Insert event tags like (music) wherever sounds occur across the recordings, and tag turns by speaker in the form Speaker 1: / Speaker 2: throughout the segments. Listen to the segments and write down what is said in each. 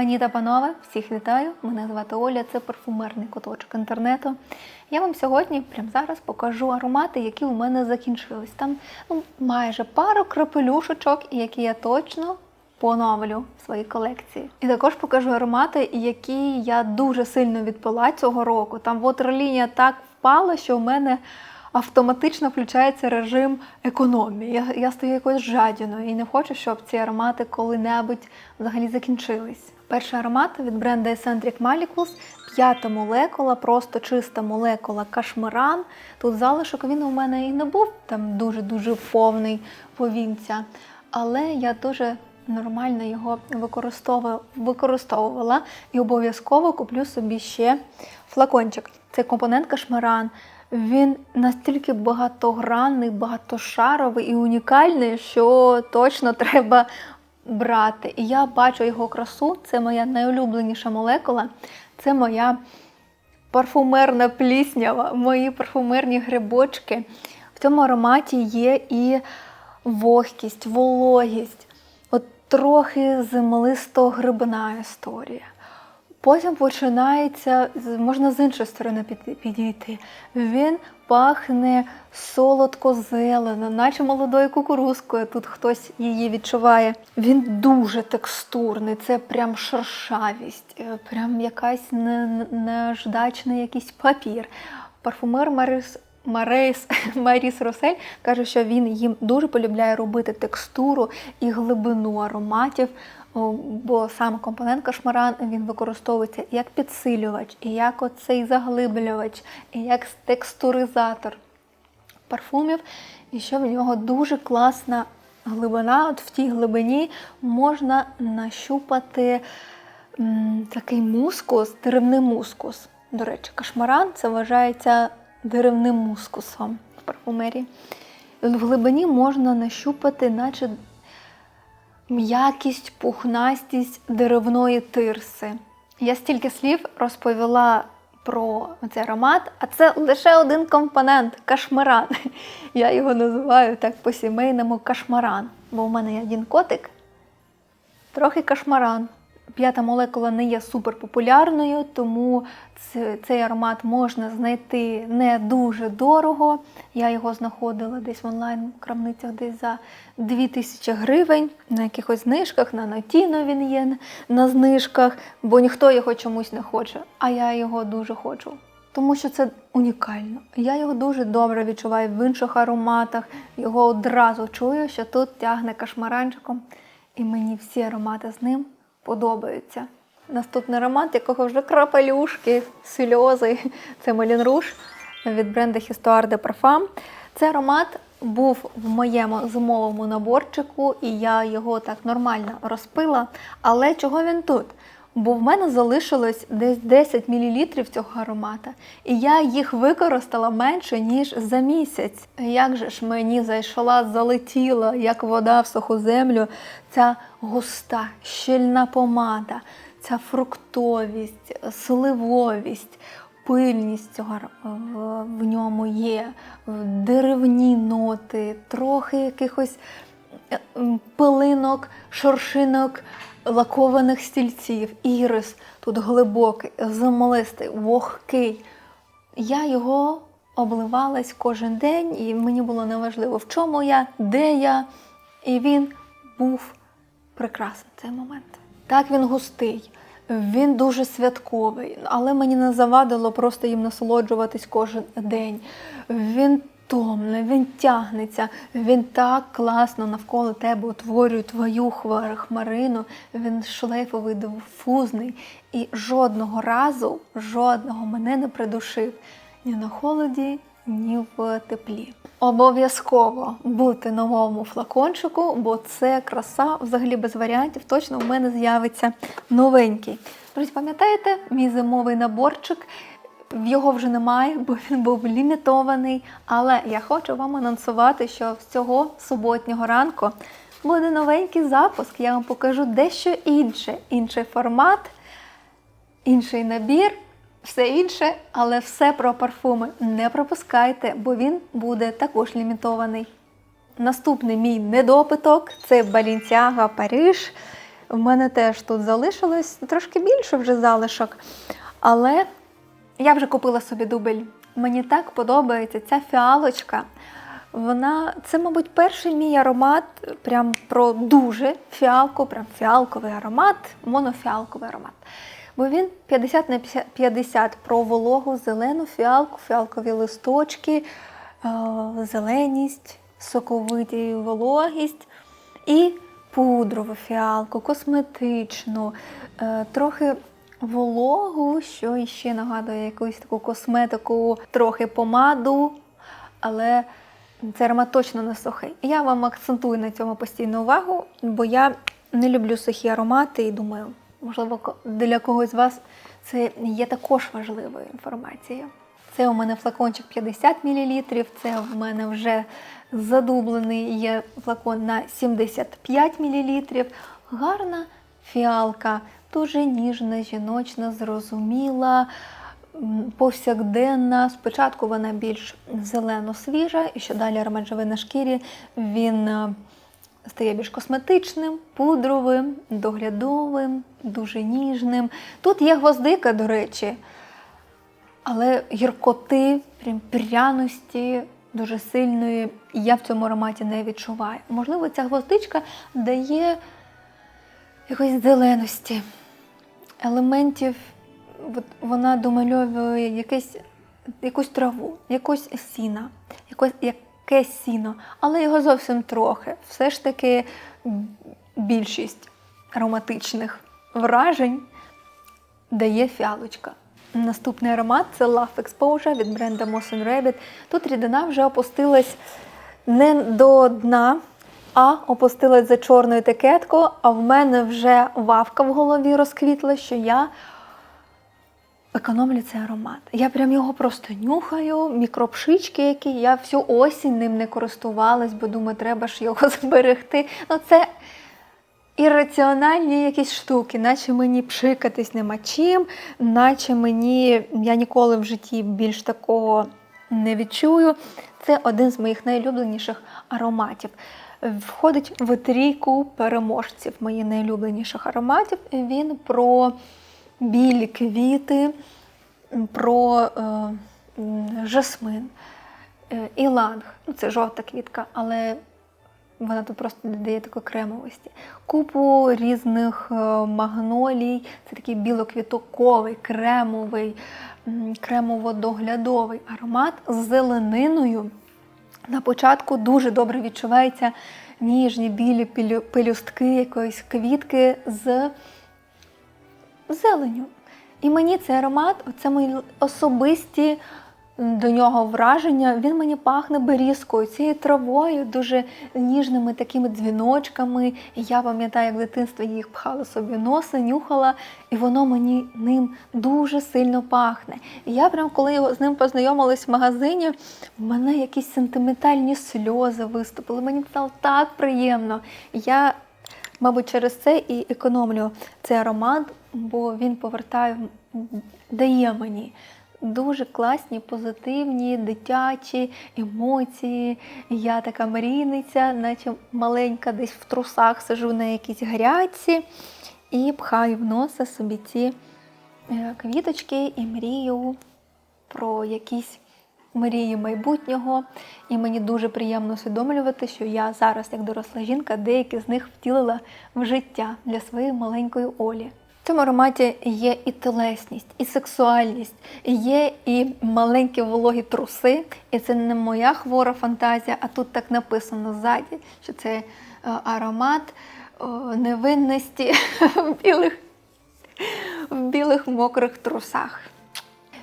Speaker 1: Пані та панове, всіх вітаю! Мене звати Оля, це парфумерний куточок інтернету. Я вам сьогодні, прямо зараз, покажу аромати, які у мене закінчились. Там ну, майже пару крапелюшечок, які я точно поновлю в своїй колекції. І також покажу аромати, які я дуже сильно відпила цього року. Там вотерлінія так впала, що у мене автоматично включається режим економії. Я, я стаю якоюсь жадіною і не хочу, щоб ці аромати коли-небудь взагалі закінчились. Перший аромат від бренду Eccentric Malicus, п'ята молекула, просто чиста молекула кашмиран. Тут залишок він у мене і не був там дуже-дуже повний повінця, але я дуже нормально його використовувала і обов'язково куплю собі ще флакончик. Це компонент кашмиран. Він настільки багатогранний, багатошаровий і унікальний, що точно треба брати. І я бачу його красу. Це моя найулюбленіша молекула. Це моя парфумерна пліснява, мої парфумерні грибочки. В цьому ароматі є і вогкість, вологість, от трохи землисто-грибна історія. Потім починається, можна з іншої сторони під- підійти. Він пахне солодко-зелено, наче молодою кукурузкою. Тут хтось її відчуває. Він дуже текстурний, це прям шершавість, е, прям якась неждачний якийсь папір. Парфумер Марис Марейс (laughs) Маріс Росель каже, що він їм дуже полюбляє робити текстуру і глибину ароматів, бо сам компонент кашмаран він використовується як підсилювач, і як оцей заглиблювач, і як текстуризатор парфумів, і що в нього дуже класна глибина. От в тій глибині можна нащупати м, такий мускус, деревний мускус. До речі, кашмаран це вважається деревним мускусом в парфумерії. В глибині можна нащупати, наче м'якість, пухнастість деревної тирси. Я стільки слів розповіла про цей аромат, а це лише один компонент кашмаран. Я його називаю так по-сімейному кашмаран, бо в мене є один котик, трохи кашмаран. П'ята молекула не є суперпопулярною, тому цей аромат можна знайти не дуже дорого. Я його знаходила десь в онлайн-крамницях десь за 2000 гривень, на якихось знижках, на Notino він є на знижках, бо ніхто його чомусь не хоче, а я його дуже хочу. Тому що це унікально. Я його дуже добре відчуваю в інших ароматах. Його одразу чую, що тут тягне кашмаранчиком, і мені всі аромати з ним подобаються. Наступний аромат, якого вже крапелюшки, сльози, (laughs) це Мелін Руш від бренду Histoire de Parfum. Цей аромат був в моєму зимовому наборчику, і я його так нормально розпила. Але чого він тут? Бо в мене залишилось десь 10 мл цього аромата, і я їх використала менше, ніж за місяць. Як же ж мені зайшла, залетіла, як вода в суху землю, ця густа, щільна помада, ця фруктовість, сливовість, пильність цього в, ньому є, деревні ноти, трохи якихось е, пилинок, шоршинок лакованих стільців, ірис тут глибокий, землистий, вогкий. Я його обливалась кожен день, і мені було неважливо, в чому я, де я. І він був прекрасний цей момент. Так він густий, він дуже святковий, але мені не завадило просто їм насолоджуватись кожен день. Він томний, він тягнеться, він так класно навколо тебе утворює твою хмарину, він шлейфовий, дифузний. І жодного разу, жодного мене не придушив ні на холоді, ні в теплі. Обов'язково бути новому флакончику, бо це краса взагалі без варіантів. Точно в мене з'явиться новенький. Друзі, пам'ятаєте, мій зимовий наборчик? Його вже немає, бо він був лімітований. Але я хочу вам анонсувати, що з цього суботнього ранку буде новенький запуск. Я вам покажу дещо інше, інший формат, інший набір, все інше, але все про парфуми не пропускайте, бо він буде також лімітований. Наступний мій недопиток це Balenciaga Париж. В мене теж тут залишилось трошки більше вже залишок. Але я вже купила собі дубль. Мені так подобається ця фіалочка. Вона, це, мабуть, перший мій аромат прям про дуже фіалку, прям фіалковий аромат, монофіалковий аромат. Бо він 50 на 50 про вологу, зелену фіалку, фіалкові листочки, е, зеленість, соковиті вологість і пудрову фіалку, косметичну, е, трохи вологу, що ще нагадує якусь таку косметику, трохи помаду, але цей аромат точно не сухий. Я вам акцентую на цьому постійну увагу, бо я не люблю сухі аромати і думаю, можливо, для когось з вас це є також важливою інформацією. Це у мене флакончик 50 мл, це в мене вже задублений є флакон на 75 мл. Гарна фіалка, дуже ніжна, жіночна, зрозуміла, повсякденна. Спочатку вона більш зелено-свіжа, і що далі аромат на шкірі, він е, стає більш косметичним, пудровим, доглядовим, дуже ніжним. Тут є гвоздика, до речі, але гіркоти, прям пряності дуже сильної я в цьому ароматі не відчуваю. Можливо, ця гвоздичка дає якоїсь зеленості, елементів, от вона домальовує якесь, якусь траву, якось сіна, якось, якесь сіно, але його зовсім трохи. Все ж таки більшість ароматичних вражень дає фіалочка. Наступний аромат це Love Exposure від бренда Moss Rabbit. Тут рідина вже опустилась не до дна, а опустилась за чорну етикетку, а в мене вже вавка в голові розквітла, що я економлю цей аромат. Я прям його просто нюхаю, мікропшички, які я всю осінь ним не користувалась, бо думаю, треба ж його (laughs) зберегти. Ну, це ірраціональні якісь штуки, наче мені пшикатись нема чим, наче мені я ніколи в житті більш такого не відчую. Це один з моїх найулюбленіших ароматів. Входить в трійку переможців моїх найулюбленіших ароматів. Він про білі квіти, про е, жасмин, е, іланг. Ну, це жовта квітка, але вона тут просто додає такої кремовості. Купу різних е, магнолій. Це такий білоквітоковий, кремовий, кремово-доглядовий аромат з зелениною. На початку дуже добре відчуваються ніжні білі пелюстки якоїсь квітки з зеленю. І мені цей аромат, це мої особисті до нього враження. Він мені пахне берізкою, цією травою, дуже ніжними такими дзвіночками. І я пам'ятаю, як в дитинстві їх пхала собі в носа, нюхала, і воно мені ним дуже сильно пахне. І я прям коли з ним познайомилась в магазині, в мене якісь сентиментальні сльози виступили. Мені стало так приємно. Я Мабуть, через це і економлю цей аромат, бо він повертає, дає мені дуже класні, позитивні, дитячі емоції. Я така мрійниця, наче маленька, десь в трусах сижу на якійсь гарячці і пхаю в носа собі ці е, квіточки і мрію про якісь мрії майбутнього. І мені дуже приємно усвідомлювати, що я зараз, як доросла жінка, деякі з них втілила в життя для своєї маленької Олі. Цьому ароматі є і телесність, і сексуальність, є і маленькі вологі труси. І це не моя хвора фантазія, а тут так написано ззаді, що це е, аромат е, невинності (laughs) в білих, в білих мокрих трусах.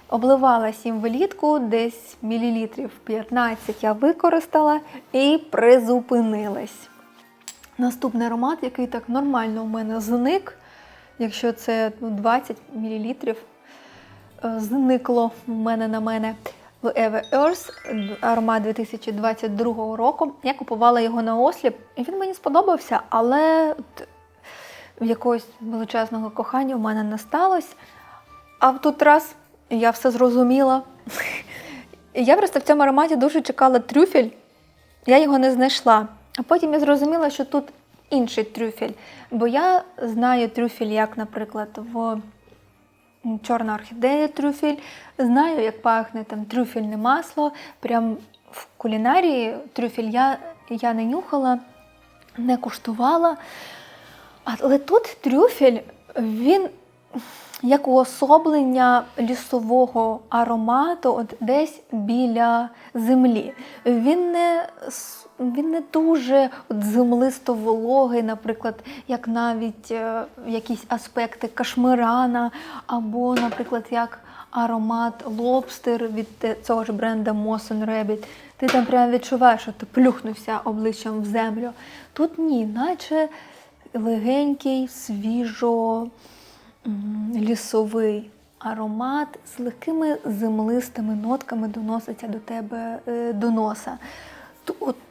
Speaker 1: Обливалась їм влітку, десь мілілітрів 15 я використала і призупинилась. Наступний аромат, який так нормально у мене зник, якщо це ну, 20 мл зникло в мене на мене в Eve Earth, аромат 2022 року. Я купувала його на осліп, і він мені сподобався, але якогось величезного кохання в мене не сталося. А в тут раз я все зрозуміла. (laughs) Я просто в цьому ароматі дуже чекала трюфель, я його не знайшла. А потім я зрозуміла, що тут інший трюфель. Бо я знаю трюфель, як, наприклад, в чорна орхідея трюфель, знаю, як пахне там трюфельне масло. Прям в кулінарії трюфель я, я не нюхала, не куштувала. Але тут трюфель, він як уособлення лісового аромату от десь біля землі. Він не, він не дуже от землисто вологий, наприклад, як навіть е, якісь аспекти кашмирана, або, наприклад, як аромат лобстер від цього ж бренда Moss Rabbit. Ти там прямо відчуваєш, що ти плюхнувся обличчям в землю. Тут ні, наче легенький, свіжо лісовий аромат з легкими землистими нотками доноситься до тебе е, до носа.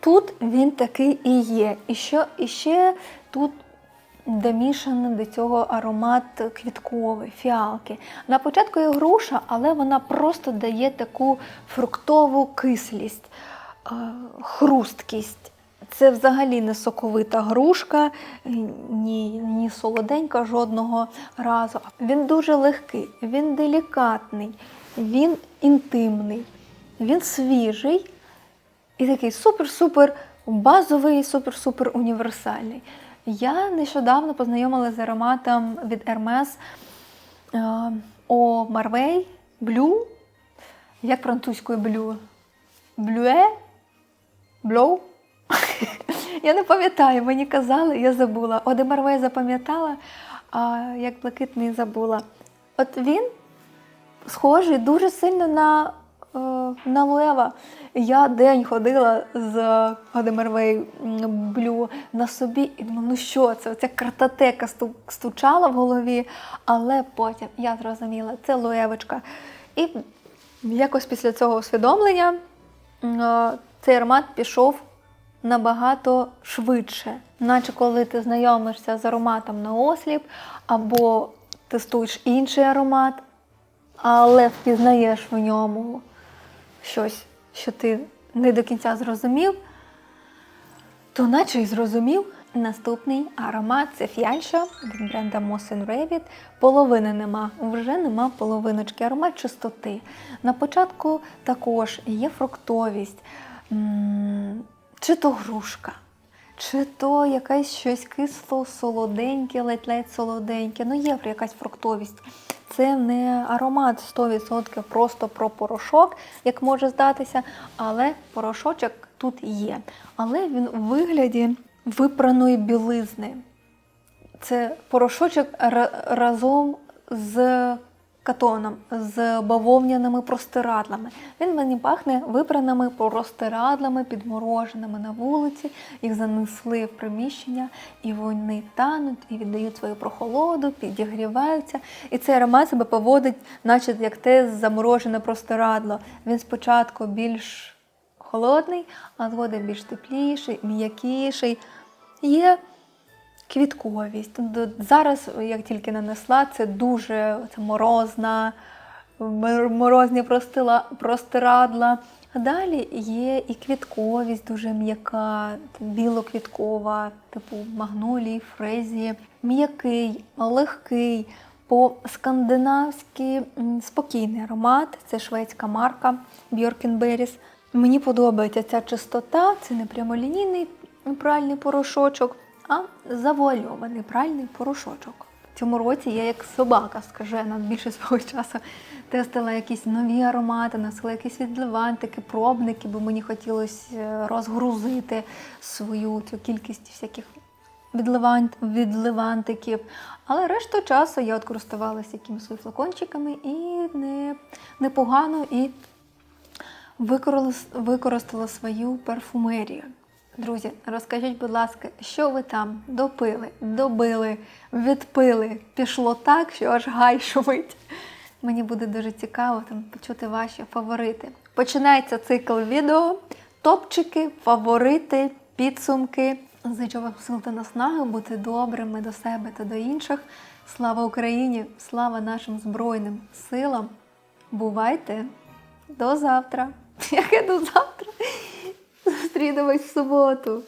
Speaker 1: Тут він такий і є. І, що, і тут домішаний до цього аромат квітковий, фіалки. На початку є груша, але вона просто дає таку фруктову кислість, е, хрусткість. Це взагалі не соковита грушка, ні, ні солоденька жодного разу. Він дуже легкий, він делікатний, він інтимний, він свіжий і такий супер-супер базовий, супер-супер універсальний. Я нещодавно познайомилася з ароматом від Hermes е, О Марвей Блю. Як французькою блю? Блюе? Блоу? Я не пам'ятаю, мені казали, я забула. Оде Марвей запам'ятала, а як блакитний забула. От він схожий дуже сильно на, е, на Луева. Я день ходила з Годемервей Блю на собі і думала, ну що це? Оця картотека стучала в голові, але потім я зрозуміла, це Луевочка. І якось після цього усвідомлення е, цей аромат пішов набагато швидше, наче коли ти знайомишся з ароматом на осліп, або тестуєш інший аромат, але впізнаєш в ньому щось, що ти не до кінця зрозумів, то наче й зрозумів. Наступний аромат це фіальша від бренда Moss Rabbit. Половини нема, вже нема половиночки. Аромат чистоти. На початку також є фруктовість, чи то грушка, чи то якесь щось кисло, солоденьке, ледь-ледь солоденьке. Ну, є якась фруктовість. Це не аромат 100% просто про порошок, як може здатися, але порошочок тут є. Але він у вигляді випраної білизни. Це порошочок разом з катоном, з бавовняними простирадлами. Він мені пахне випраними простирадлами, підмороженими на вулиці. Їх занесли в приміщення, і вони тануть і віддають свою прохолоду, підігріваються. І цей аромат себе поводить, наче як те заморожене простирадло. Він спочатку більш холодний, а згодом більш тепліший, м'якіший. Є квітковість. Зараз, як тільки нанесла, це дуже це морозна, морозні простила- простирадла. А далі є і квітковість дуже м'яка, білоквіткова, типу магнолії, фрезії, м'який, легкий, по-скандинавськи спокійний аромат. Це шведська марка Björkenberries. Мені подобається ця чистота, це не прямолінійний пральний порошочок, а завуальований пральний порошочок. В цьому році я як собака скажена більше свого часу тестила якісь нові аромати, носила якісь відливантики, пробники, бо мені хотілося е, розгрузити свою цю кількість всяких відливантиків. Але решту часу я от користувалася якимись флакончиками і не, непогано і використала, використала свою парфумерію. Друзі, розкажіть, будь ласка, що ви там допили, добили, відпили, пішло так, що аж гай шумить. Мені буде дуже цікаво там почути ваші фаворити. Починається цикл відео, топчики, фаворити, підсумки. Зичу вам сил та наснаги, бути добрими до себе та до інших. Слава Україні! Слава нашим Збройним силам! Бувайте! До завтра! (laughs) Яке до завтра? Зустрінемось в суботу!